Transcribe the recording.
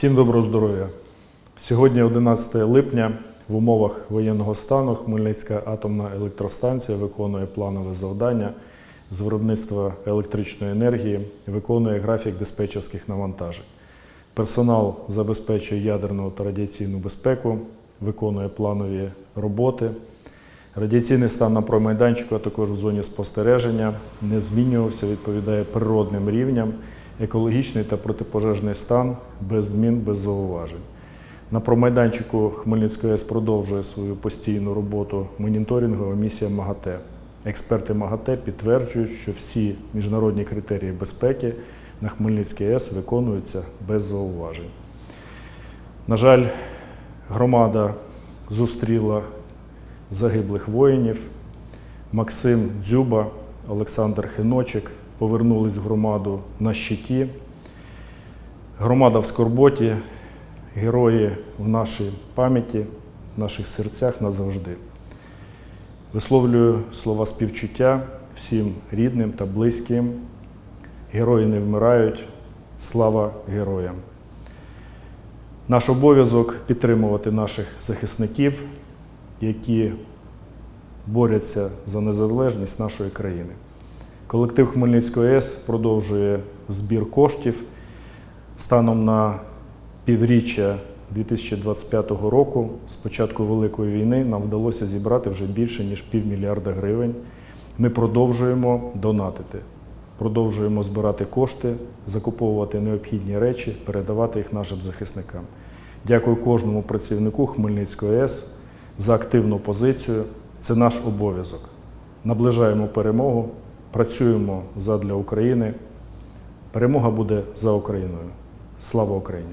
Всім доброго здоров'я. Сьогодні 11 липня в умовах воєнного стану Хмельницька атомна електростанція виконує планове завдання з виробництва електричної енергії, виконує графік диспетчерських навантажень. Персонал забезпечує ядерну та радіаційну безпеку, виконує планові роботи. Радіаційний стан на промайданчику, а також у зоні спостереження не змінювався, відповідає природним рівням, екологічний та протипожежний стан без змін, без зауважень. На промайданчику Хмельницької АЕС продовжує свою постійну роботу моніторингова місія МАГАТЕ. Експерти МАГАТЕ підтверджують, що всі міжнародні критерії безпеки на Хмельницькій АЕС виконуються без зауважень. На жаль, громада зустріла загиблих воїнів. Максим Дзюба, Олександр Хиночик повернулись в громаду на щиті. Громада в скорботі, герої в нашій пам'яті, в наших серцях назавжди. Висловлюю слова співчуття всім рідним та близьким. Герої не вмирають. Слава героям! Наш обов'язок підтримувати наших захисників, які борються за незалежність нашої країни. Колектив Хмельницької АЕС продовжує збір коштів. Станом на півріччя 2025 року, з початку Великої війни, нам вдалося зібрати вже більше ніж півмільярда гривень. Ми продовжуємо донатити, продовжуємо збирати кошти, закуповувати необхідні речі, передавати їх нашим захисникам. Дякую кожному працівнику Хмельницької АЕС за активну позицію. Це наш обов'язок. Наближаємо перемогу, працюємо задля України. Перемога буде за Україною. Слава Україні!